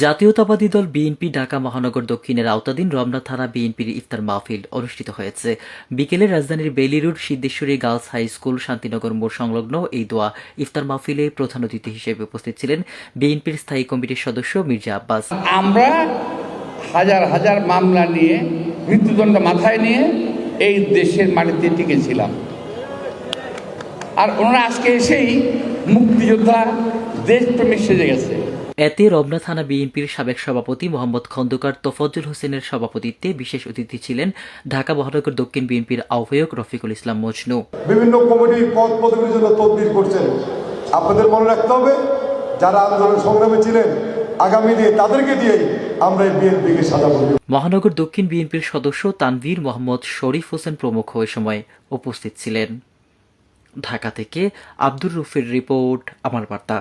জাতীয়তাবাদী দল বিএনপি ঢাকা মহানগর দক্ষিণের আওতাধীন রমনা থানা বিএনপির ইফতার মাহফিল অনুষ্ঠিত হয়েছে। বিকেলে রাজধানীর Bailey road Siddheswari girls high school, Shantinagar মোড় সংলগ্ন এই দোয়া ইফতার মাহফিলে প্রধান অতিথি হিসেবে উপস্থিত ছিলেন বিএনপির স্থায়ী কমিটির সদস্য মির্জা আব্বাস। আমরা হাজার হাজার মামলা নিয়ে, মৃত্যুদণ্ড মাথায় নিয়ে এই দেশের মাটিতে টিকেছিলাম। আর ওনারা আজকে এসেই মুক্তিযোদ্ধা দেশপ্রেমিক সেজে গেছে। এতে রমনা থানা বিএনপির সাবেক সভাপতি মোহাম্মদ খন্দকার তোফাজ্জুল হোসেনের সভাপতিত্বে বিশেষ অতিথি ছিলেন ঢাকা মহানগর দক্ষিণ বিএনপির আহ্বায়ক রফিকুল ইসলাম মজনু। বিভিন্ন কমিটির পদ পদবীর জন্য তদবির করছেন। আপনাদের মনে রাখতে হবে যারা আন্দোলন সংগ্রামে ছিলেন আগামী দিনে তাদেরকে দিয়েই আমরা এই বিএনপিকে সাজাবো। মহানগর দক্ষিণ বিএনপির সদস্য তানভীর মোহাম্মদ শরীফ হোসেন প্রমুখ এ সময় উপস্থিত ছিলেন। ঢাকা থেকে আব্দুর রফির রিপোর্ট আমার বার্তা।